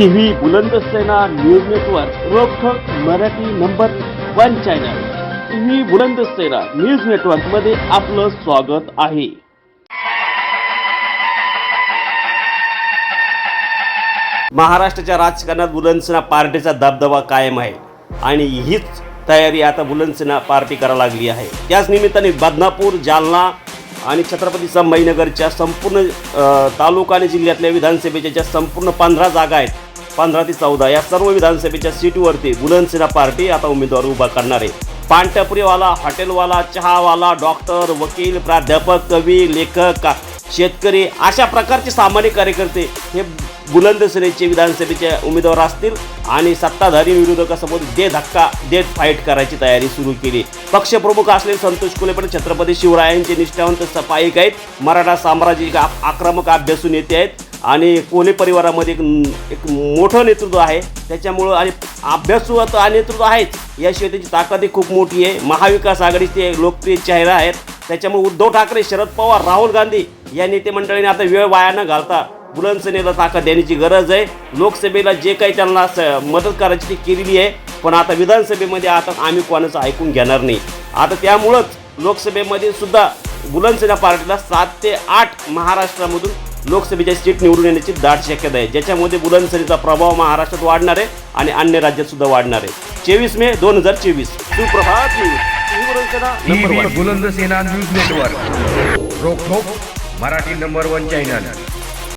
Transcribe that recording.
TV Bulandsena news network रोखोक Marathi number one channel. TV Bulandsena news नेटवर्कमध्ये आपलं स्वागत आहे. महाराष्ट्राच्या राजकारणात बुलंदसेना पार्टीचा दबदबा कायम आहे. आणि हीच तयारी आता बुलंदसेना पार्टी करायला लागली आहे. त्याच निमित्ताने बदनापूर जालना आणि छत्रपती संभाजीनगरच्या संपूर्ण तालुका आणि जिल्ह्यातल्या विधानसभेच्या ज्या संपूर्ण पंधरा जागा आहेत पंधरा ते चौदा या सर्व विधानसभेच्या सीटवरती बुलंदसेना पार्टी आता उमेदवार उभा करणार आहे. पानटपरीवाला हॉटेलवाला चहावाला डॉक्टर वकील प्राध्यापक कवी लेखक शेतकरी अशा प्रकारचे सामान्य कार्यकर्ते हे बुलंदसेनेचे विधानसभेचे उमेदवार असतील आणि सत्ताधारी विरोधकासमोर दे धक्का देत फाईट करायची तयारी सुरू केली. पक्षप्रमुख असलेले संतोष कुले पण छत्रपती शिवरायांचे निष्ठावंत सफाईक आहेत. मराठा साम्राज्य आ- आक्रमक अभ्यासून येते आहेत. आणि कोले परिवारामध्ये एक एक मोठं नेतृत्व आहे. त्याच्यामुळं आणि अभ्यासू आता नेतृत्व आहेच. याशिवाय त्याची ताकदही खूप मोठी आहे. महाविकास आघाडीचे लोकप्रिय चेहरा आहेत. त्याच्यामुळे उद्धव ठाकरे शरद पवार राहुल गांधी या नेते मंडळीने आता वेळ वाया न घालता बुलंदसेनेला ताकद देण्याची गरज आहे. लोकसभेला जे काही त्यांना स- मदत करायची ती केलेली आहे. पण आता विधानसभेमध्ये आता आम्ही कोणाचं ऐकून घेणार नाही. आता त्यामुळंच लोकसभेमध्ये सुद्धा बुलंदसेना पार्टीला सात ते आठ महाराष्ट्रामधून लोकसभेच्या सीट निवडून येण्याची दाट शक्यता आहे. ज्याच्यामध्ये बुलंदसेनेचा प्रभाव महाराष्ट्रात वाढणार आहे आणि अन्य राज्यात सुद्धा वाढणार आहे. चोवीस मे दोन हजार चोवीस. सुप्रभात news Buland Sena news network. रोखोक Marathi number one channel